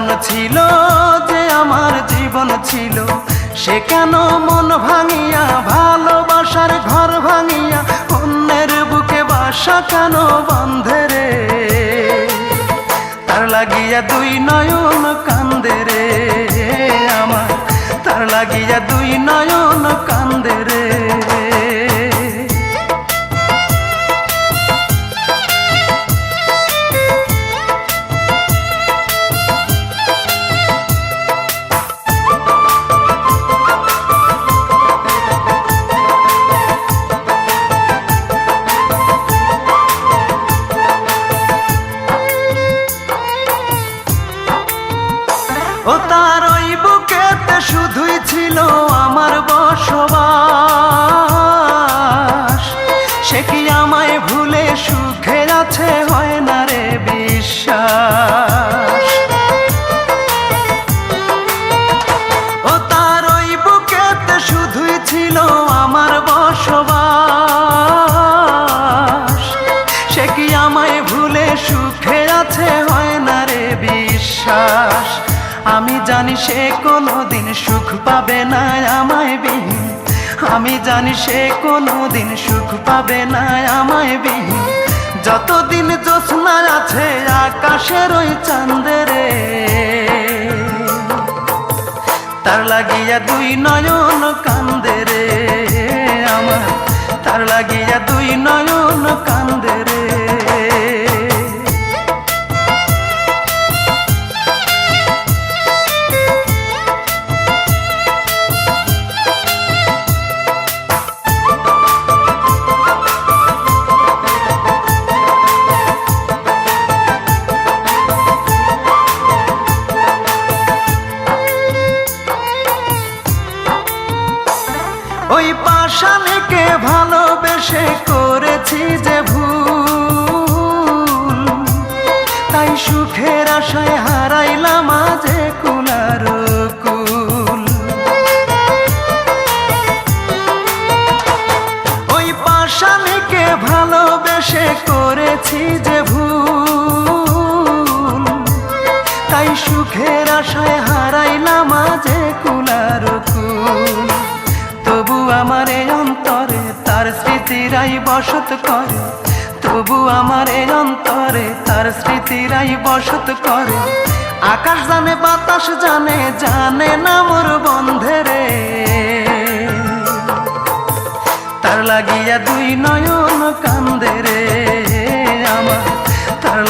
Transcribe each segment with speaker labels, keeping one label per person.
Speaker 1: আমার ছিল যে আমার জীবন ছিল। সে কেন মন ভাঙিয়া, ভালোবাসার ঘর ভাঙিয়া, অন্যের বুকে বাসা কেন বন্ধে রে? তার লাগিয়া দুই নয়ন কান্দে রে আমার। তার লাগিয়া দুই নয়ন কান্দে ও তার ওই বুকেতে শুধুই ছিল আমার বসবাস। সে কি আমায় ভুলে সুখে আছে হয় না রে বিশ্বাস? ও তার ওই বুকেতে শুধুই ছিল আমার আমায় ভুলে হয় না রে বিশ্বাস? আমি জানি সে কোনো দিন সুখ পাবে না আমায় বিহীন। আমি জানি সে কোনো দিন সুখ পাবে না আমায় বিহীন। যতদিন জ্যোৎস্না আছে আকাশের ওই চাঁদেরে তার লাগিয়া দুই নয়ন কান্দে রে। আমার তার লাগিয়া দুই নয়ন কান্দে করেছি যে ভুল, তাই সুখের আশায় হারাইলাম আজে কুলার কুল। তবু আমার অন্তরে তার স্মৃতিরাই বসত করে। তবু আমার অন্তরে তার স্মৃতিরাই বসত করে। আকাশ জানে, বাতাস জানে জানে না মোর বন্ধে রে। তার লাগিয়া দুই নয়ন কান্দে রে।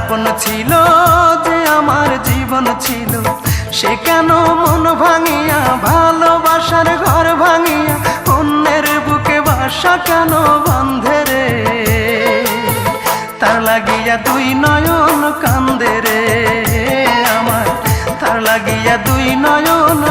Speaker 1: আপন ছিল যে আমার জীবন ছিল। সে কেন মন ভাঙিয়া, ভালোবাসার ঘর ভাঙিয়া, অন্যের বুকে বাসা কেন বন্ধে রে? তার লাগিয়া দুই নয়ন কান্দে রে। আমার তার লাগিয়া দুই নয়ন